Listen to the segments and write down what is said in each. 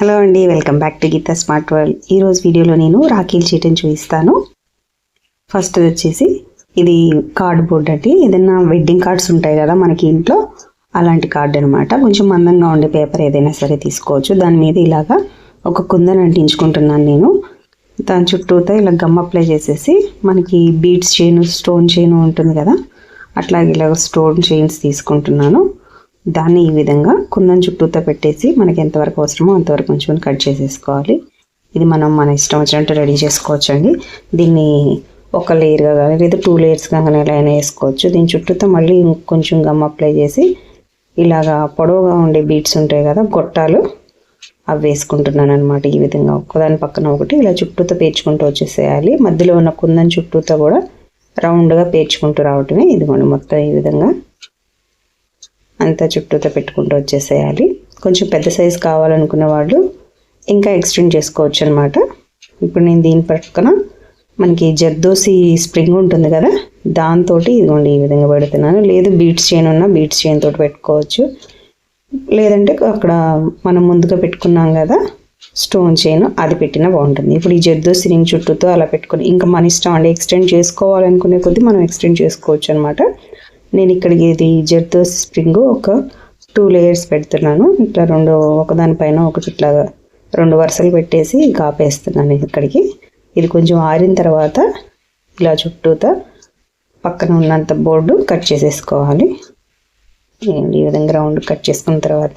Hello అండి welcome back to Geetha smart world. ఈరోజు వీడియోలో నేను రాఖీల చీటని చూపిస్తాను. ఫస్ట్ వచ్చేసి ఇది కార్డ్ బోర్డ్ అండి. ఏదైనా వెడ్డింగ్ కార్డ్స్ ఉంటాయి కదా మనకి ఇంట్లో అలాంటి కార్డ్ అనమాట కొంచెం మందంగా ఉండే పేపర్ ఏదైనా సరే తీసుకోవచ్చు. దాని మీద ఇలాగా ఒక కుందని అంటించుకుంటున్నాను నేను. దాని చుట్టూతో ఇలా గమ్ అప్లై చేసేసి మనకి బీడ్స్ చైన్ స్టోన్ చైన్ ఉంటుంది కదా అట్లాగే ఇలా స్టోన్ చైన్స్ తీసుకుంటున్నాను. దాన్ని ఈ విధంగా కుందన్ చుట్టూతో పెట్టేసి మనకి ఎంతవరకు అవసరమో అంతవరకు ఉంచుకొని కట్ చేసేసుకోవాలి. ఇది మనం మన ఇష్టం వచ్చినట్టు రెడీ చేసుకోవచ్చు అండి దీన్ని ఒక లేయర్గా కానీ లేదా టూ లేయర్స్గా కానీ ఎలా అయినా వేసుకోవచ్చు. దీని చుట్టూతో మళ్ళీ కొంచెం గమ్ అప్లై చేసి ఇలాగా పొడవుగా ఉండే బీట్స్ ఉంటాయి కదా గొట్టాలు అవి వేసుకుంటున్నాను అనమాట ఈ విధంగా. ఒక్కదాని పక్కన ఒకటి ఇలా చుట్టూతో పేర్చుకుంటూ వచ్చేసేయాలి. మధ్యలో ఉన్న కుందన్ చుట్టూతో కూడా రౌండ్గా పేర్చుకుంటూ రావటమే ఇది మనం మొత్తం ఈ విధంగా అంతా చుట్టూతో పెట్టుకుంటూ వచ్చేసేయాలి. కొంచెం పెద్ద సైజు కావాలనుకునే వాళ్ళు ఇంకా ఎక్స్టెండ్ చేసుకోవచ్చు అనమాట ఇప్పుడు నేను దీని పక్కన మనకి జర్దోసి స్ప్రింగ్ ఉంటుంది కదా దాంతో ఇదిగోండి ఈ విధంగా పెడుతున్నాను. లేదు బీట్స్ చైన్ ఉన్న బీట్స్ చైన్ తోటి పెట్టుకోవచ్చు. లేదంటే అక్కడ మనం ముందుగా పెట్టుకున్నాం కదా స్టోన్ చైన్ అది పెట్టినా బాగుంటుంది. ఇప్పుడు ఈ జర్దోసి రింగ్ చుట్టూతో అలా పెట్టుకుని ఇంకా మన ఇష్టం అండి ఎక్స్టెండ్ చేసుకోవాలనుకునే కొద్దీ మనం ఎక్స్టెండ్ చేసుకోవచ్చు అనమాట నేను ఇక్కడికి ఇది జర్దోస్ స్ప్రింగ్ ఒక టూ లేయర్స్ పెడుతున్నాను. ఇట్లా రెండు ఒకదానిపైన ఒకటి ఇట్లా రెండు వరుసలు పెట్టేసి కాపేస్తున్నాను ఇక్కడికి. ఇది కొంచెం ఆరిన తర్వాత ఇలా చుట్టూతా పక్కన ఉన్నంత బోర్డు కట్ చేసేసుకోవాలి. ఈ విధంగా రౌండ్ కట్ చేసుకున్న తర్వాత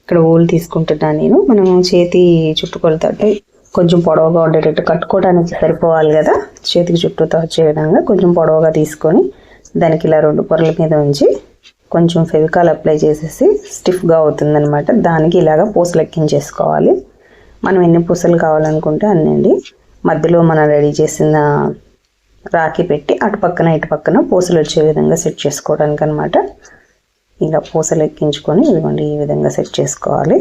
ఇక్కడ ఊలు తీసుకుంటున్నాను నేను. మనం చేతి చుట్టుకొలత అంటే కొంచెం పొడవుగా ఉండేటట్టు కట్టుకోవడానికి సరిపోవాలి కదా. చేతికి చుట్టూతో వచ్చే విధంగా కొంచెం పొడవుగా తీసుకొని దానికి ఇలా రెండు పొరల మీద ఉంచి కొంచెం ఫెవికాల్ అప్లై చేసేసి స్టిఫ్గా అవుతుందనమాట దానికి ఇలాగ పూసలు ఎక్కించేసుకోవాలి మనం ఎన్ని పూసలు కావాలనుకుంటే అన్నండి మధ్యలో మనం రెడీ చేసిన రాఖీ పెట్టి అటు పక్కన ఇటు పక్కన పూసలు వచ్చే విధంగా సెట్ చేసుకోవడానికి అనమాట ఇలా పూసలు ఎక్కించుకొని ఇదిగోండి ఈ విధంగా సెట్ చేసుకోవాలి.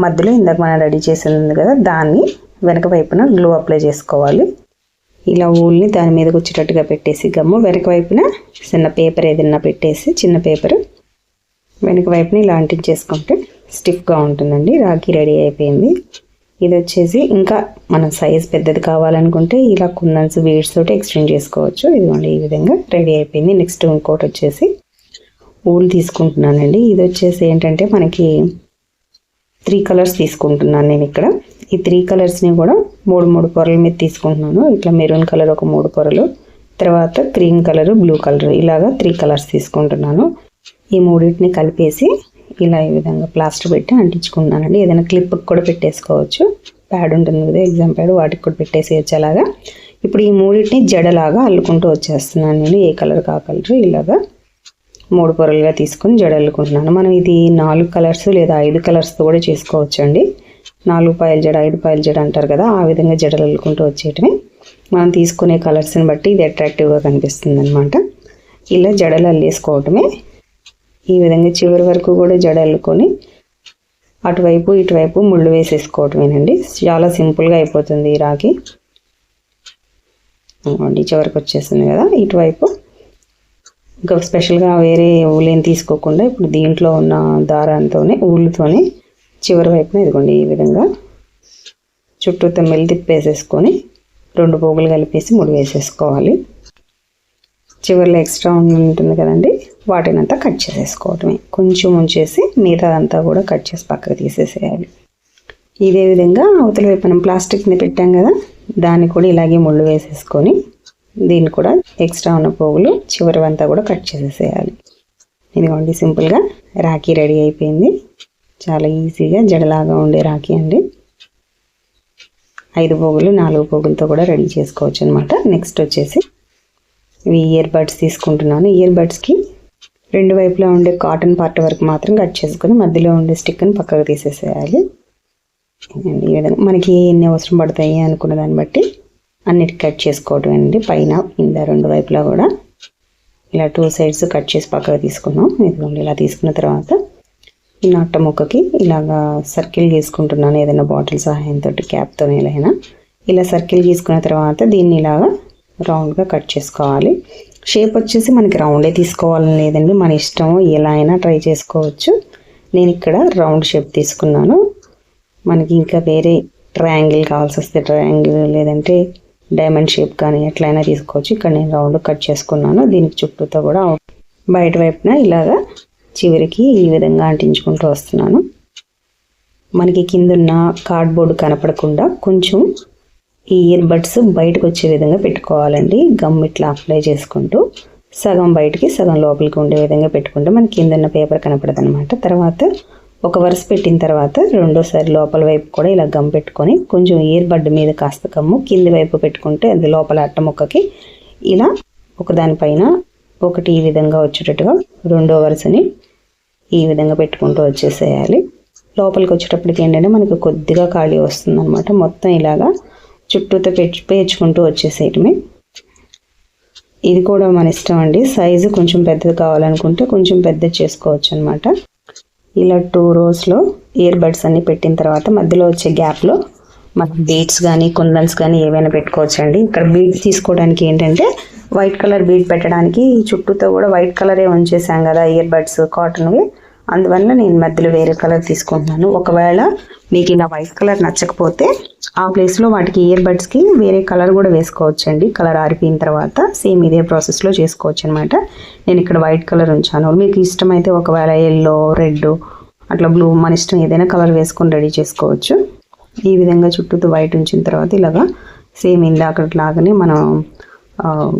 మధ్యలో ఇందాక మనం రెడీ చేసింది కదా దాన్ని వెనక వైపున గ్లూ అప్లై చేసుకోవాలి. ఇలా ఊల్ని దాని మీదకి వచ్చేటట్టుగా పెట్టేసి గమ్ము. వెనక వైపున చిన్న పేపర్ ఏదైనా పెట్టేసి చిన్న పేపర్. వెనక వైపున ఇలా అంటించేసుకుంటే స్టిఫ్గా ఉంటుందండి. రాఖీ రెడీ అయిపోయింది. ఇది వచ్చేసి ఇంకా మన సైజ్ పెద్దది కావాలనుకుంటే ఇలా కుందన్స్ వీడ్స్ తోటి ఎక్స్టెండ్ చేసుకోవచ్చు. ఇదిగోండి ఈ విధంగా రెడీ అయిపోయింది. నెక్స్ట్ ఇంకోటి వచ్చేసి ఊల్ తీసుకుంటున్నానండి. ఇది వచ్చేసి ఏంటంటే మనకి త్రీ కలర్స్ తీసుకుంటున్నాను నేను ఇక్కడ. ఈ త్రీ కలర్స్ని కూడా మూడు మూడు పొరల మీద తీసుకుంటున్నాను. ఇట్లా మెరూన్ కలర్ ఒక మూడు పొరలు తర్వాత క్రీమ్ కలర్ బ్లూ కలర్ ఇలాగా త్రీ కలర్స్ తీసుకుంటున్నాను. ఈ మూడింటిని కలిపేసి ఇలా ఈ విధంగా ప్లాస్టర్ పెట్టి అంటించుకుంటున్నానండి. ఏదైనా క్లిప్ కూడా పెట్టేసుకోవచ్చు. ప్యాడ్ ఉంటుంది కదా ఎగ్జామ్ ప్యాడ్ వాటికి కూడా పెట్టేసేయచ్చు అలాగా. ఇప్పుడు ఈ మూడింటిని జడలాగా అల్లుకుంటూ వచ్చేస్తున్నాను నేను ఏ కలర్ కా కలర్ ఇలాగా మూడు పొరలుగా తీసుకొని జడ అల్లుకుంటున్నాను. మనం ఇది నాలుగు కలర్స్ లేదా ఐదు కలర్స్తో కూడా చేసుకోవచ్చు అండి నాలుగు పాయల జడ ఐదు పాయల జడ అంటారు కదా ఆ విధంగా జడలు అల్లుకుంటూ వచ్చేటివి. మనం తీసుకునే కలర్స్ని బట్టి ఇది అట్రాక్టివ్గా కనిపిస్తుంది అనమాట ఇలా జడలు అల్లేసుకోవటమే. ఈ విధంగా చివరి వరకు కూడా జడ అల్లుకొని అటువైపు ఇటువైపు ముళ్ళు వేసేసుకోవటమేనండి. చాలా సింపుల్గా అయిపోతుంది ఈ రాగి. చివరికి వచ్చేసింది కదా ఇటువైపు. ఇంకా స్పెషల్గా వేరే ఊలేని తీసుకోకుండా ఇప్పుడు దీంట్లో ఉన్న దారంతోనే ఊళ్ళతోనే చివరి వైపున ఇదిగోండి ఈ విధంగా చుట్టూ తమ్మిళ్ళు తిప్పేసేసుకొని రెండు పోగులు కలిపేసి ముడి వేసేసుకోవాలి. చివరిలో ఎక్స్ట్రా ఉంటుంది కదండి వాటిని అంతా కట్ చేసేసుకోవటమే. కొంచెం ఉంచేసి మిగతాదంతా కూడా కట్ చేసి పక్కకు తీసేసేయాలి. ఇదే విధంగా అవతల వైపు మనం ప్లాస్టిక్ని పెట్టాం కదా దాన్ని కూడా ఇలాగే ముళ్ళు వేసేసుకొని దీన్ని కూడా ఎక్స్ట్రా ఉన్న పోగులు చివరి అంతా కూడా కట్ చేసేసేయాలి. ఇదిగోండి సింపుల్గా రాఖీ రెడీ అయిపోయింది. చాలా ఈజీగా జడలాగా ఉండే రాఖీ అండి. ఐదు పోగులు నాలుగు పోగులతో కూడా రెడీ చేసుకోవచ్చు అనమాట నెక్స్ట్ వచ్చేసి ఇవి ఇయర్ బడ్స్ తీసుకుంటున్నాను. ఇయర్ బడ్స్కి రెండు వైపులా ఉండే కాటన్ పార్ట్ వరకు మాత్రం కట్ చేసుకొని మధ్యలో ఉండే స్టిక్ని పక్కకు తీసేసేయాలి. ఈ విధంగా మనకి ఎన్ని అవసరం పడతాయి అనుకున్న దాన్ని బట్టి అన్నిటి కట్ చేసుకోవటం అండి. పైన కింద రెండు వైపులా కూడా ఇలా టూ సైడ్స్ కట్ చేసి పక్కకు తీసుకున్నాం. ఇదిగోండి ఇలా తీసుకున్న తర్వాత నట్ట ముక్కకి ఇలాగా సర్కిల్ తీసుకుంటున్నాను ఏదైనా బాటిల్ సహాయంతో క్యాప్తో ఎలాగైనా ఇలా సర్కిల్ తీసుకున్న తర్వాత దీన్ని ఇలాగా రౌండ్గా కట్ చేసుకోవాలి. షేప్ వచ్చేసి మనకి రౌండే తీసుకోవాలని లేదండి. మన ఇష్టం ఎలా అయినా ట్రై చేసుకోవచ్చు. నేను ఇక్కడ రౌండ్ షేప్ తీసుకున్నాను. మనకి ఇంకా వేరే ట్రయాంగిల్ కావాల్సి వస్తే ట్రయాంగిల్ లేదంటే డైమండ్ షేప్ కానీ ఎట్లయినా తీసుకోవచ్చు. ఇక్కడ నేను రౌండ్ కట్ చేసుకున్నాను. దీనికి చుట్టూతో కూడా బయట వైపున ఇలాగా చివరికి ఈ విధంగా అంటించుకుంటూ వస్తున్నాను. మనకి కిందున్న కార్డ్బోర్డ్ కనపడకుండా కొంచెం ఈ ఇయర్ బడ్స్ బయటకు వచ్చే విధంగా పెట్టుకోవాలండి. గమ్ ఇట్లా అప్లై చేసుకుంటూ సగం బయటికి సగం లోపలికి ఉండే విధంగా పెట్టుకుంటే మనకి కింద ఉన్న పేపర్ కనపడదు అనమాట తర్వాత ఒక వరుస పెట్టిన తర్వాత రెండోసారి లోపల వైపు కూడా ఇలా గమ్ పెట్టుకొని కొంచెం ఇయర్ బడ్ మీద కాస్త గమ్ము కింది వైపు పెట్టుకుంటే అది లోపల అట్ట ముక్కకి ఇలా ఒకదానిపైన ఒకటి ఈ విధంగా వచ్చేటట్టుగా రెండో వరుసని ఈ విధంగా పెట్టుకుంటూ వచ్చేసేయాలి. లోపలికి వచ్చేటప్పటికి ఏంటంటే మనకు కొద్దిగా ఖాళీ వస్తుంది మొత్తం ఇలాగా చుట్టూతో పెంచు పేర్చుకుంటూ వచ్చేసేయటమే. ఇది కూడా మన ఇష్టం అండి. సైజు కొంచెం పెద్దది కావాలనుకుంటే కొంచెం పెద్దది చేసుకోవచ్చు అనమాట ఇలా టూ రోస్లో ఇయర్ బడ్స్ అన్ని పెట్టిన తర్వాత మధ్యలో వచ్చే గ్యాప్లో మనకు బీడ్స్ కానీ కుందన్స్ కానీ ఏవైనా పెట్టుకోవచ్చండి. ఇక్కడ బీడ్స్ తీసుకోవడానికి ఏంటంటే వైట్ కలర్ బీడ్ పెట్టడానికి చుట్టూతో కూడా వైట్ కలరే ఉంచేసాం కదా ఇయర్ బడ్స్ కాటన్వి. అందువల్ల నేను మధ్యలో వేరే కలర్ తీసుకుంటున్నాను. ఒకవేళ మీకు ఇలా వైట్ కలర్ నచ్చకపోతే ఆ ప్లేస్లో వాటికి ఇయర్ బడ్స్కి వేరే కలర్ కూడా వేసుకోవచ్చు అండి కలర్ ఆరిపోయిన తర్వాత సేమ్ ఇదే ప్రాసెస్లో చేసుకోవచ్చు అనమాట నేను ఇక్కడ వైట్ కలర్ ఉంచాను. మీకు ఇష్టమైతే ఒకవేళ ఎల్లో రెడ్ అట్లా బ్లూ మన ఇష్టం ఏదైనా కలర్ వేసుకొని రెడీ చేసుకోవచ్చు. ఈ విధంగా చుట్టూతో వైట్ ఉంచిన తర్వాత ఇలాగా సేమ్ ఇందాకట్లాగానే మనం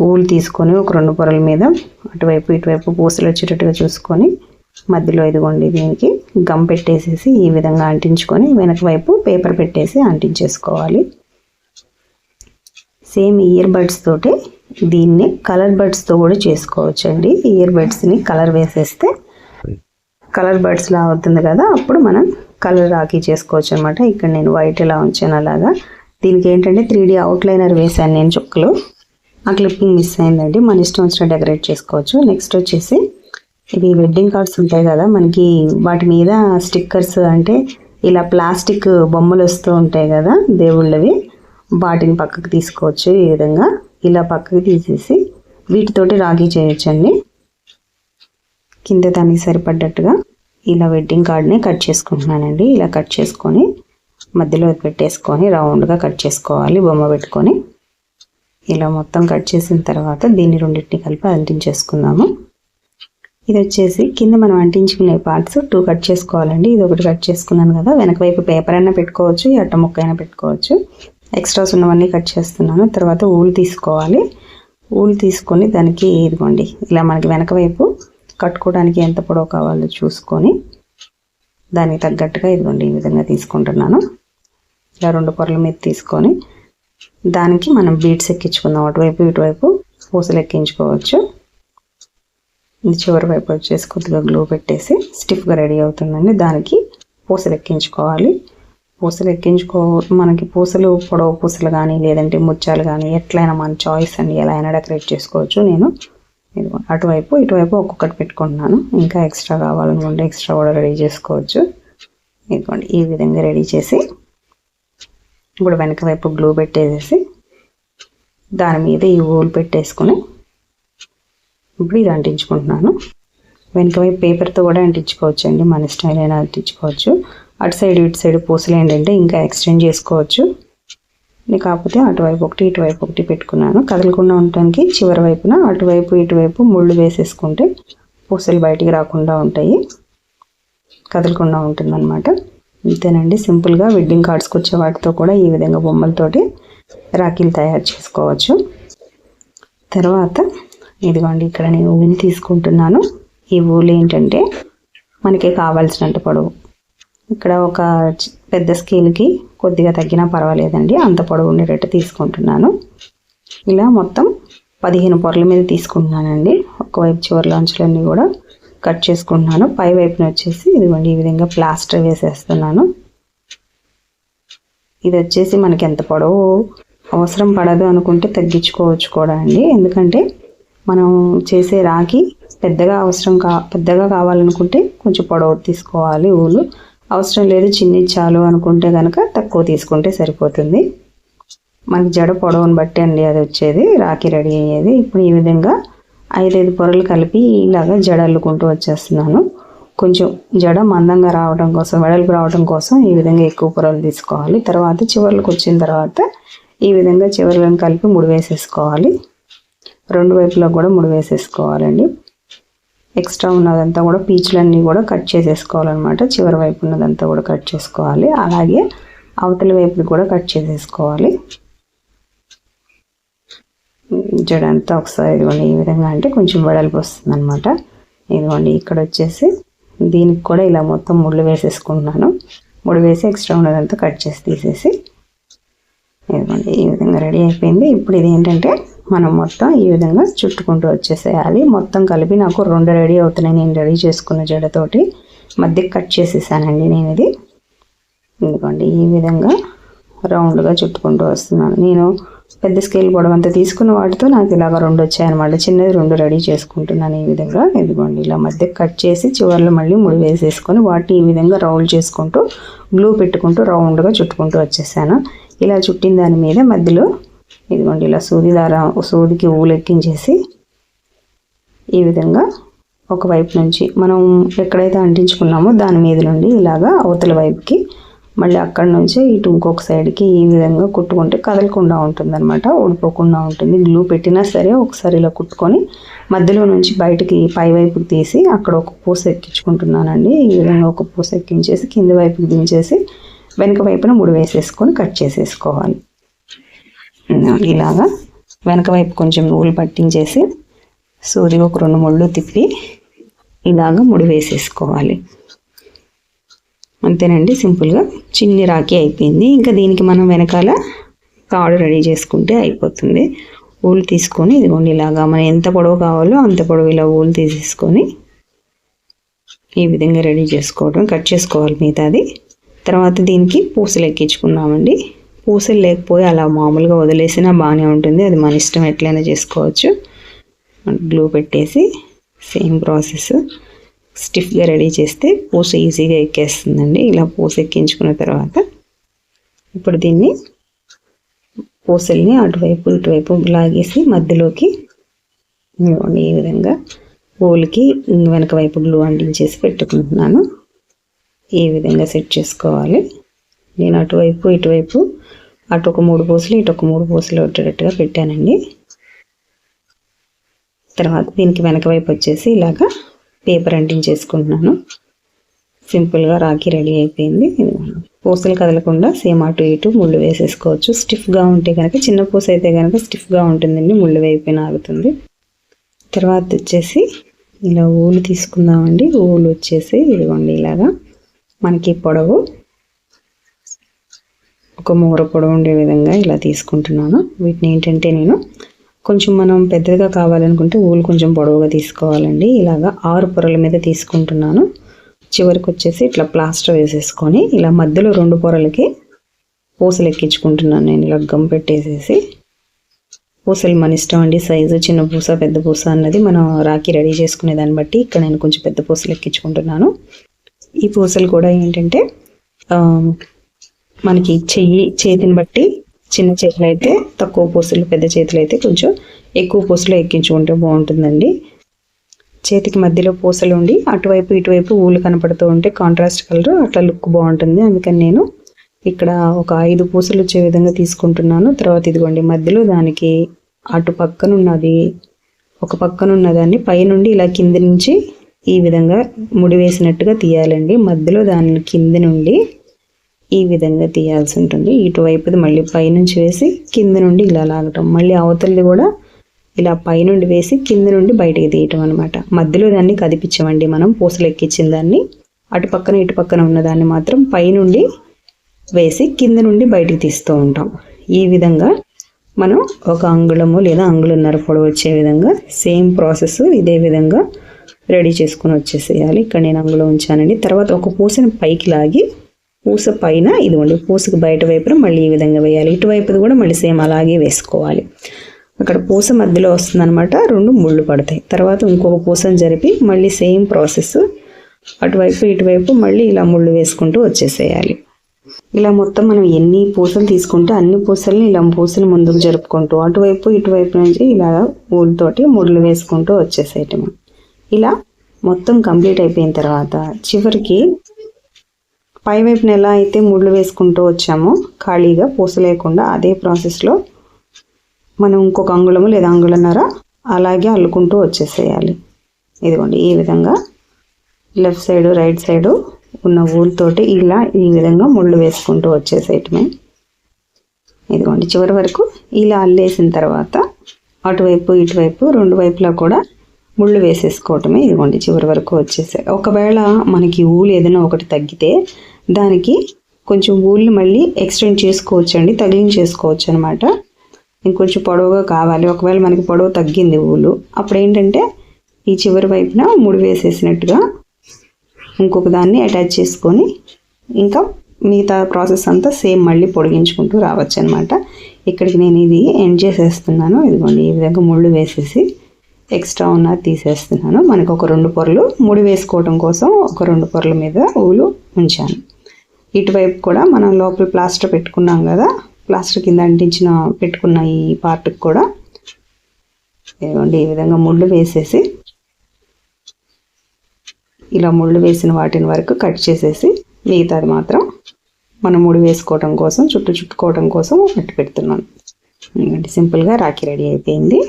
ఊలు తీసుకొని ఒక రెండు పొరల మీద అటువైపు ఇటువైపు పూసలు వచ్చేటట్టుగా చూసుకొని మధ్యలో ఇదిగోండి దీనికి గమ్ పెట్టేసేసి ఈ విధంగా అంటించుకొని వెనక వైపు పేపర్ పెట్టేసి అంటించేసుకోవాలి. సేమ్ ఇయర్ బడ్స్ తోటి దీన్ని కలర్ బడ్స్తో కూడా చేసుకోవచ్చు అండి ఇయర్ బడ్స్ని కలర్ వేసేస్తే కలర్ బడ్స్లా అవుతుంది కదా అప్పుడు మనం కలర్ రాఖీ చేసుకోవచ్చు అనమాట ఇక్కడ నేను వైట్ ఇలా ఉంచాను అలాగా. దీనికి ఏంటంటే త్రీ డీ అవుట్లైనర్ వేసాను నేను చుక్కలు. ఆ క్లిప్పింగ్ మిస్ అయిందండి. మన ఇష్టం వచ్చిన డెకరేట్ చేసుకోవచ్చు. నెక్స్ట్ వచ్చేసి ఇవి వెడ్డింగ్ కార్డ్స్ ఉంటాయి కదా మనకి వాటి మీద స్టిక్కర్స్ అంటే ఇలా ప్లాస్టిక్ బొమ్మలు వస్తూ ఉంటాయి కదా దేవుళ్ళవి వాటిని పక్కకు తీసుకోవచ్చు ఈ విధంగా. ఇలా పక్కకు తీసేసి వీటితోటి రాగి చేయొచ్చండి. కింద దానికి సరిపడ్డట్టుగా ఇలా వెడ్డింగ్ కార్డ్ని కట్ చేసుకుంటున్నానండి. ఇలా కట్ చేసుకొని మధ్యలో పెట్టేసుకొని రౌండ్గా కట్ చేసుకోవాలి బొమ్మ పెట్టుకొని. ఇలా మొత్తం కట్ చేసిన తర్వాత దీన్ని రెండింటిని కలిపి అల్టించేసుకుందాము ఇది వచ్చేసి కింద మనం అంటించుకునే పార్ట్స్ టూ కట్ చేసుకోవాలండి. ఇది ఒకటి కట్ చేసుకున్నాను కదా వెనక వైపు పేపర్ అయినా పెట్టుకోవచ్చు అట్ట ముక్క అయినా పెట్టుకోవచ్చు. ఎక్స్ట్రాస్ ఉన్నవన్నీ కట్ చేస్తున్నాను. తర్వాత ఊలు తీసుకోవాలి. ఊలు తీసుకొని దానికి ఇదిగోండి ఇలా మనకి వెనక వైపు కట్టుకోవడానికి ఎంత పొడవు కావాలో చూసుకొని దానికి తగ్గట్టుగా ఇదిగోండి ఈ విధంగా తీసుకుంటున్నాను. ఇలా రెండు పొరల మీద తీసుకొని దానికి మనం బీట్స్ ఎక్కించుకుందాం. అటువైపు ఇటువైపు పూసలు ఎక్కించుకోవచ్చు. చివరి వైపు వచ్చేసి కొద్దిగా గ్లూ పెట్టేసి స్టిఫ్గా రెడీ అవుతుందండి. దానికి పూసలు ఎక్కించుకోవాలి. పూసలు ఎక్కించుకో మనకి పూసలు పొడవు పూసలు కానీ లేదంటే ముత్యాలు కానీ ఎట్లయినా మన చాయిస్ అండి ఎలా అయినా డెకరేట్ చేసుకోవచ్చు. నేను అటువైపు ఇటువైపు ఒక్కొక్కటి పెట్టుకుంటున్నాను. ఇంకా ఎక్స్ట్రా కావాలనుకుంటే ఎక్స్ట్రా కూడా రెడీ చేసుకోవచ్చు. ఇదిగోండి ఈ విధంగా రెడీ చేసి ఇప్పుడు వెనక వైపు గ్లూ పెట్టేసేసి దాని మీద ఈ ఊలు పెట్టేసుకొని ఇప్పుడు ఇది అంటించుకుంటున్నాను. వెనుక వైపు పేపర్తో కూడా అంటించుకోవచ్చు అండి మన స్టైల్ అయినా అంటించుకోవచ్చు. అటు సైడ్ ఇటు సైడ్ పూసలు ఏంటంటే ఇంకా ఎక్స్టెండ్ చేసుకోవచ్చు. కాకపోతే అటువైపు ఒకటి ఇటువైపు ఒకటి పెట్టుకున్నాను. కదలకుండా ఉండటానికి చివరి వైపున అటువైపు ఇటువైపు ముళ్ళు వేసేసుకుంటే పూసలు బయటికి రాకుండా ఉంటాయి. కదలకుండా ఉంటుందన్నమాట. అంతేనండి సింపుల్గా వెడ్డింగ్ కార్డ్స్కి వచ్చే వాటితో కూడా ఈ విధంగా బొమ్మలతోటి రాఖీలు తయారు చేసుకోవచ్చు. తర్వాత ఇదిగోండి ఇక్కడ నేను ఊలు తీసుకుంటున్నాను. ఈ ఊలు ఏంటంటే మనకి కావాల్సినంత పొడవు. ఇక్కడ ఒక పెద్ద స్కేల్కి కొద్దిగా తగ్గినా పర్వాలేదండి. అంత పొడవు ఉండేటట్టు తీసుకుంటున్నాను. ఇలా మొత్తం పదిహేను పొరల మీద తీసుకుంటున్నానండి. ఒకవైపు చివరి అంచులన్నీ కూడా కట్ చేసుకుంటున్నాను. పై వైపున వచ్చేసి ఇదిగోండి ఈ విధంగా ప్లాస్టర్ వేసేస్తున్నాను. ఇది వచ్చేసి మనకి ఎంత పొడవు? అవసరం పడదు అనుకుంటే తగ్గించుకోవచ్చు కూడా అండి. ఎందుకంటే మనం చేసే రాగి పెద్దగా అవసరం కా పెద్దగా కావాలనుకుంటే కొంచెం పొడవు తీసుకోవాలి ఊలు. అవసరం లేదు చిన్ని చాలు అనుకుంటే కనుక తక్కువ తీసుకుంటే సరిపోతుంది. మనకి జడ పొడవును బట్టి అండి అది వచ్చేది రాఖీ రెడీ అయ్యేది. ఇప్పుడు ఈ విధంగా ఐదైదు పొరలు కలిపి ఇలాగా జడ అల్లుకుంటూ వచ్చేస్తున్నాను. కొంచెం జడ మందంగా రావడం కోసం వెడల్పు రావడం కోసం ఈ విధంగా ఎక్కువ పొరలు తీసుకోవాలి. తర్వాత చివర్లకు వచ్చిన తర్వాత ఈ విధంగా చివర్లను కలిపి ముడి వేసేసుకోవాలి రెండు వైపులా కూడా ముడి వేసేసుకోవాలండి. ఎక్స్ట్రా ఉన్నదంతా కూడా పీచులన్నీ కూడా కట్ చేసేసుకోవాలన్నమాట. చివరి వైపు ఉన్నదంతా కూడా కట్ చేసుకోవాలి. అలాగే అవతలి వైపు కూడా కట్ చేసేసుకోవాలి. జడంతా ఒకసారి ఇదిగోండి ఈ విధంగా అంటే కొంచెం వెడల్పు వస్తుంది అనమాట ఇదిగోండి ఇక్కడ వచ్చేసి దీనికి కూడా ఇలా మొత్తం ముళ్ళు వేసేసుకుంటున్నాను. ముడి వేసి ఎక్స్ట్రా ఉన్నదంతా కట్ చేసి తీసేసి. ఇదిగోండి ఈ విధంగా రెడీ అయిపోయింది. ఇప్పుడు ఇది ఏంటంటే మనం మొత్తం ఈ విధంగా చుట్టుకుంటూ వచ్చేసేయాలి. మొత్తం కలిపి నాకు రెండు రెడీ అవుతున్నాయి. నేను రెడీ చేసుకున్న జడతోటి మధ్యకి కట్ చేసేసానండి నేను ఇది ఎందుకండి ఈ విధంగా రౌండ్గా చుట్టుకుంటూ వస్తున్నాను. నేను పెద్ద స్కేల్ పొడవంతా తీసుకున్న వాటితో నాకు ఇలాగ రెండు వచ్చాయన్నమాట. చిన్నది రెండు రెడీ చేసుకుంటున్నాను ఈ విధంగా. ఇదిగోండి ఇలా మధ్య కట్ చేసి చివర్లో మళ్ళీ ముడి వేసేసుకొని వాటిని ఈ విధంగా రౌండ్ చేసుకుంటూ గ్లూ పెట్టుకుంటూ రౌండ్గా చుట్టుకుంటూ వచ్చేసాను. ఇలా చుట్టిన దాని మీద మధ్యలో ఇదిగోండి ఇలా సూది దార సూదికి ఊలెక్కించేసి ఈ విధంగా ఒక వైపు నుంచి మనం ఎక్కడైతే అంటించుకున్నామో దాని మీద నుండి ఇలాగా అవతల వైపుకి మళ్ళీ అక్కడ నుంచి ఇటు ఇంకొక సైడ్కి ఈ విధంగా కుట్టుకుంటే కదలకుండా ఉంటుంది అనమాట ఊడిపోకుండా ఉంటుంది. గ్లూ పెట్టినా సరే ఒకసారి ఇలా కుట్టుకొని మధ్యలో నుంచి బయటికి పై వైపుకి తీసి అక్కడ ఒక పూస ఎక్కించుకుంటున్నానండి. ఈ విధంగా ఒక పూస ఎక్కించేసి కింది వైపుకి దించేసి వెనుక వైపున ముడి వేసేసుకొని కట్ చేసేసుకోవాలి. ఇలాగా. వెనక వైపు కొంచెం నూలు పట్టించేసి సూది ఒక రెండు ముళ్ళు తిప్పి ఇలాగా ముడి వేసేసుకోవాలి. అంతేనండి సింపుల్గా. చిన్ని రాఖీ అయిపోయింది. ఇంకా దీనికి మనం వెనకాల తాడు రెడీ చేసుకుంటే అయిపోతుంది. ఊలు తీసుకొని ఇదిగోండి ఇలాగా. మనం ఎంత పొడవు కావాలో అంత పొడవు ఇలా ఊలు తీసేసుకొని ఈ విధంగా రెడీ చేసుకోవడం కట్ చేసుకోవాలి మిగతాది. తర్వాత దీనికి పూసలు ఎక్కించుకున్నామండి పూసలు లేకపోయి అలా మామూలుగా వదిలేసినా బాగానే ఉంటుంది. అది మన ఇష్టం ఎట్లయినా చేసుకోవచ్చు. గ్లూ పెట్టేసి సేమ్ ప్రాసెస్ స్టిఫ్గా రెడీ చేస్తే పూస ఈజీగా ఎక్కేస్తుందండి. ఇలా పూస ఎక్కించుకున్న తర్వాత ఇప్పుడు దీన్ని పూసల్ని అటువైపు ఇటువైపు లాగేసి మధ్యలోకి ఈ విధంగా పూలకి వెనక వైపు గ్లూ అంటించేసి పెట్టుకుంటున్నాను. ఈ విధంగా సెట్ చేసుకోవాలి. నేను అటువైపు ఇటువైపు అటు ఒక మూడు పూసలు ఇటు ఒక మూడు పూసలు వచ్చేటట్టుగా పెట్టానండి. తర్వాత దీనికి వెనక వైపు వచ్చేసి ఇలాగా పేపర్ అంటించేసుకుంటున్నాను. సింపుల్గా రాఖీ రెడీ అయిపోయింది. పూసలు కదలకుండా సేమ్ అటు ఇటు ముళ్ళు వేసేసుకోవచ్చు. స్టిఫ్గా ఉంటే కనుక చిన్న పూస అయితే కనుక స్టిఫ్గా ఉంటుందండి ముళ్ళు వేయిపోయిన ఆగుతుంది తర్వాత వచ్చేసి ఇలా ఊలు తీసుకుందామండి. ఊలు వచ్చేసి ఇదిగోండి ఇలాగా మనకి పొడవు ఒక మూర పొడవు ఉండే విధంగా ఇలా తీసుకుంటున్నాను. వీటిని ఏంటంటే నేను కొంచెం మనం పెద్దగా కావాలనుకుంటే ఊలు కొంచెం పొడవుగా తీసుకోవాలండి. ఇలాగా ఆరు పొరల మీద తీసుకుంటున్నాను. చివరికి వచ్చేసి ఇట్లా ప్లాస్టర్ వేసేసుకొని ఇలా మధ్యలో రెండు పొరలకి పూసలు ఎక్కించుకుంటున్నాను నేను. ఇలా గమ్ పెట్టేసేసి పూసలు మన ఇష్టం అండి. సైజు చిన్న పూస పెద్ద పూస అన్నది మనం రాఖీ రెడీ చేసుకునే దాన్ని బట్టి ఇక్కడ నేను కొంచెం పెద్ద పూసలు ఎక్కించుకుంటున్నాను. ఈ పూసలు కూడా ఏంటంటే మనకి చెయ్యి చేతిని బట్టి చిన్న చేతులు అయితే తక్కువ పూసలు పెద్ద చేతులు అయితే కొంచెం ఎక్కువ పూసలు ఎక్కించుకుంటే బాగుంటుందండి. చేతికి మధ్యలో పూసలు ఉండి అటువైపు ఇటువైపు ఊళ్ళు కనపడుతూ ఉంటే కాంట్రాస్ట్ కలర్ అట్లా లుక్ బాగుంటుంది. అందుకని నేను ఇక్కడ ఒక ఐదు పూసలు వచ్చే విధంగా తీసుకుంటున్నాను. తర్వాత ఇదిగోండి మధ్యలో దానికి అటు పక్కన ఉన్నది ఒక పక్కన ఉన్నదాన్ని పైనుండి ఇలా కింది నుంచి ఈ విధంగా ముడి వేసినట్టుగా తీయాలండి. మధ్యలో దాని కింది నుండి ఈ విధంగా తీయాల్సి ఉంటుంది. ఇటువైపుది మళ్ళీ పైనుంచి వేసి కింద నుండి ఇలా లాగటం. మళ్ళీ అవతలది కూడా ఇలా పైనుండి వేసి కింద నుండి బయటికి తీయటం అనమాట మధ్యలో దాన్ని కదిపించమండి మనం. పూసలు ఎక్కించిన దాన్ని. అటు పక్కన ఇటు పక్కన ఉన్నదాన్ని మాత్రం పైనుండి వేసి కింద నుండి బయటికి తీస్తూ ఉంటాం. ఈ విధంగా మనం ఒక అంగుళము లేదా అంగుళన్నర పొడవు వచ్చే విధంగా సేమ్ ప్రాసెస్ ఇదే విధంగా రెడీ చేసుకుని వచ్చేసేయాలి. ఇక్కడ నేను అంగుళం ఉంచానండి. తర్వాత ఒక పూసని పైకి లాగి పూస పైన ఇదిగోండి పూసకు బయట వైపున మళ్ళీ ఈ విధంగా వేయాలి. ఇటువైపుది కూడా మళ్ళీ సేమ్ అలాగే వేసుకోవాలి. అక్కడ పూస మధ్యలో వస్తుందన్నమాట రెండు ముళ్ళు పడతాయి. తర్వాత ఇంకొక పూసను జరిపి మళ్ళీ సేమ్ ప్రాసెస్ అటువైపు ఇటువైపు మళ్ళీ ఇలా ముళ్ళు వేసుకుంటూ వచ్చేసేయాలి. ఇలా మొత్తం మనం ఎన్ని పూసలు తీసుకుంటే అన్ని పూసల్ని ఇలా పూసలు ముందుకు జరుపుకుంటూ అటువైపు ఇటువైపు నుంచి ఇలా ఊళ్ళతోటి ముళ్ళు వేసుకుంటూ వచ్చేసేయటం ఇలా మొత్తం కంప్లీట్ అయిపోయిన తర్వాత చివరికి పై వైపున ఎలా అయితే ముళ్ళు వేసుకుంటూ వచ్చామో. ఖాళీగా పూస లేకుండా అదే ప్రాసెస్లో మనం ఇంకొక అంగుళము లేదా అంగుళన్నర అలాగే అల్లుకుంటూ వచ్చేసేయాలి. ఇదిగోండి ఈ విధంగా లెఫ్ట్ సైడ్ రైట్ సైడ్ ఉన్న ఊళ్ళతోటి ఇలా ఈ విధంగా ముళ్ళు వేసుకుంటూ వచ్చేసేయటమే. ఇదిగోండి చివరి వరకు ఇలా అల్లేసిన తర్వాత అటువైపు ఇటువైపు రెండు వైపులా కూడా ముళ్ళు వేసేసుకోవటమే. ఇదిగోండి చివరి వరకు వచ్చేసాయి ఒకవేళ మనకి ఊలు ఏదైనా ఒకటి తగ్గితే దానికి కొంచెం ఊళ్ళు మళ్ళీ ఎక్స్టెండ్ చేసుకోవచ్చు అండి తగిలించేసుకోవచ్చు అనమాట ఇంకొంచెం పొడవుగా కావాలి. ఒకవేళ మనకి పొడవు తగ్గింది ఊలు అప్పుడు ఏంటంటే ఈ చివరి వైపున ముడి వేసేసినట్టుగా ఇంకొక దాన్ని అటాచ్ చేసుకొని ఇంకా మిగతా ప్రాసెస్ అంతా సేమ్ మళ్ళీ పొడిగించుకుంటూ రావచ్చు అనమాట ఇక్కడికి నేను ఇది ఎండ్ చేసేస్తున్నాను. ఇదిగోండి ఈ విధంగా ముళ్ళు వేసేసి ఎక్స్ట్రా ఉన్న తీసేస్తున్నాను. మనకు ఒక రెండు పొరలు ముడి వేసుకోవడం కోసం ఒక రెండు పొరల మీద ఊలు ఉంచాను. ఇటువైపు కూడా మనం లోపల ప్లాస్టర్ పెట్టుకున్నాం కదా. ప్లాస్టర్ కింద అంటించిన పెట్టుకున్న ఈ పార్ట్కి కూడా ఇదిగోండి ఈ విధంగా ముళ్ళు వేసేసి ఇలా ముళ్ళు వేసిన వాటిని వరకు కట్ చేసేసి మిగతాది మాత్రం మనం ముడి వేసుకోవడం కోసం చుట్టూ చుట్టుకోవడం కోసం కట్టి పెడుతున్నాను. సింపుల్గా రాఖీ రెడీ అయిపోయింది.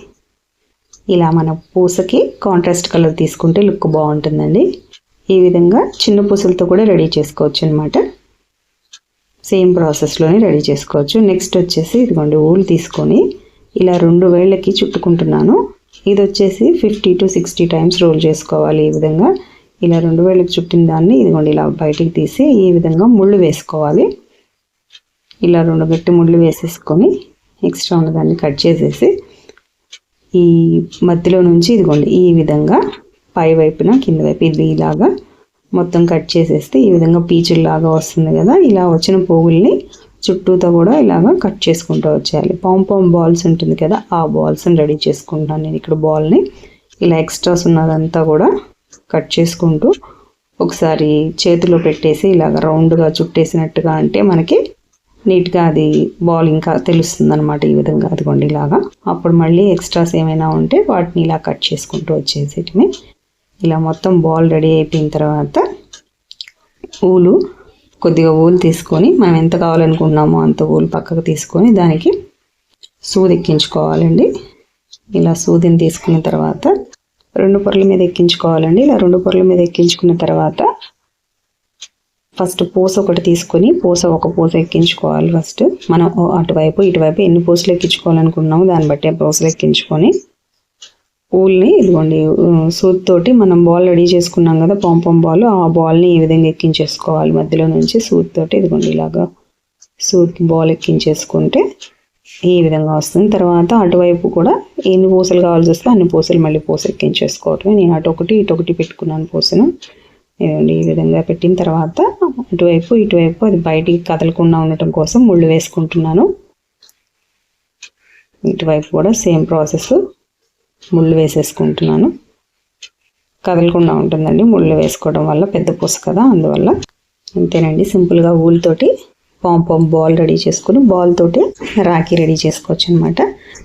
ఇలా మన పూసకి కాంట్రాస్ట్ కలర్ తీసుకుంటే లుక్ బాగుంటుందండి. ఈ విధంగా చిన్న పూసలతో కూడా రెడీ చేసుకోవచ్చు అనమాట సేమ్ ప్రాసెస్లోనే రెడీ చేసుకోవచ్చు. నెక్స్ట్ వచ్చేసి ఇదిగోండి ఊలు తీసుకొని ఇలా రెండు వేళ్ళకి చుట్టుకుంటున్నాను. ఇది వచ్చేసి fifty to sixty times roll చేసుకోవాలి ఈ విధంగా. ఇలా రెండు వేళ్ళకి చుట్టిన దాన్ని ఇదిగోండి ఇలా బయటికి తీసి ఈ విధంగా ముళ్ళు వేసుకోవాలి. ఇలా రెండు గట్టి ముళ్ళు వేసేసుకొని ఎక్స్ట్రా ఉన్న దాన్ని కట్ చేసేసి ఈ మధ్యలో నుంచి ఇదిగోండి ఈ విధంగా పై వైపున కింద వైపు ఇది ఇలాగా మొత్తం కట్ చేసేస్తే ఈ విధంగా పీచుల్లాగా వస్తుంది కదా. ఇలా వచ్చిన పోగుల్ని చుట్టూతో కూడా ఇలాగా కట్ చేసుకుంటూ వచ్చేయాలి. పామ్ పామ్ బాల్స్ ఉంటుంది కదా ఆ బాల్స్ని రెడీ చేసుకుంటాను నేను ఇక్కడ బాల్ని. ఇలా ఎక్స్ట్రాస్ ఉన్నదంతా కూడా కట్ చేసుకుంటూ ఒకసారి చేతిలో పెట్టేసి ఇలాగ రౌండ్గా చుట్టేసినట్టుగా అంటే మనకి నీట్గా అది బాల్ ఇంకా తెలుస్తుంది అనమాట ఈ విధంగా అదిగోండి ఇలాగా. అప్పుడు మళ్ళీ ఎక్స్ట్రాస్ ఏమైనా ఉంటే వాటిని ఇలా కట్ చేసుకుంటూ వచ్చేసి ఇలా మొత్తం బాల్ రెడీ అయిపోయిన తర్వాత ఊలు కొద్దిగా ఊలు తీసుకొని మనం ఎంత కావాలనుకుంటున్నామో అంత ఊలు పక్కకు తీసుకొని దానికి సూది ఎక్కించుకోవాలండి. ఇలా సూదిని తీసుకున్న తర్వాత రెండు పొరల మీద ఎక్కించుకోవాలండి. ఇలా రెండు పొరల మీద ఎక్కించుకున్న తర్వాత ఫస్ట్ పూస ఒకటి తీసుకొని పూస ఒక పూస ఎక్కించుకోవాలి ఫస్ట్ మనం అటువైపు ఇటువైపు ఎన్ని పూసలు ఎక్కించుకోవాలనుకున్నామో దాన్ని బట్టి ఆ పూసలు ఎక్కించుకొని ఊల్ని ఇదిగోండి సూత్ తోటి మనం బాల్ రెడీ చేసుకున్నాం కదా పాంపం బాల్ ఆ బాల్ని ఈ విధంగా ఎక్కించేసుకోవాలి. మధ్యలో నుంచి సూత్ తోటి ఇదిగోండి ఇలాగా సూత్ బాల్ ఎక్కించేసుకుంటే ఈ విధంగా వస్తుంది. తర్వాత అటువైపు కూడా ఎన్ని పూసలు కావాల్సి వస్తే అన్ని పూసలు మళ్ళీ పూస ఎక్కించేసుకోవటమే. నేను అటు ఒకటి ఇటు ఒకటి పెట్టుకున్నాను పూసను. ఇదిగోండి ఈ విధంగా పెట్టిన తర్వాత అటువైపు ఇటువైపు అది బయటికి కదలకుండా ఉండటం కోసం ముళ్ళు వేసుకుంటున్నాను. ఇటువైపు కూడా సేమ్ ప్రాసెస్ ముళ్ళు వేసేసుకుంటున్నాను. కదలకుండా ఉంటుందండి. ముళ్ళు వేసుకోవడం వల్ల పెద్ద పూస కదా అందువల్ల అంతేనండి. సింపుల్గా ఊళ్ళతోటి పాంపాం బాల్ రెడీ చేసుకుని బాల్ తోటి రాఖీ రెడీ చేసుకోవచ్చు అనమాట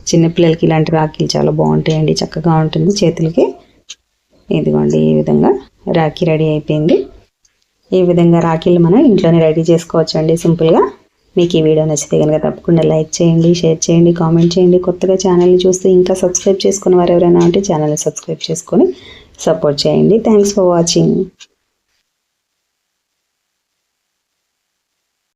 చిన్నపిల్లలకి ఇలాంటి రాఖీలు చాలా బాగుంటాయండి. చక్కగా ఉంటుంది చేతులకి. ఇదిగోండి ఈ విధంగా రాఖీ రెడీ అయిపోయింది. ఈ విధంగా రాఖీలు మనం ఇంట్లోనే రెడీ చేసుకోవచ్చు అండి సింపుల్గా. మీకు ఈ వీడియో నచ్చితే కనుక తప్పకుండా లైక్ చేయండి షేర్ చేయండి కామెంట్ చేయండి. కొత్తగా ఛానల్ని చూస్తే ఇంకా సబ్స్క్రైబ్ చేసుకున్న వారు ఎవరైనా ఉంటే ఛానల్ని సబ్స్క్రైబ్ చేసుకొని సపోర్ట్ చేయండి. Thanks for watching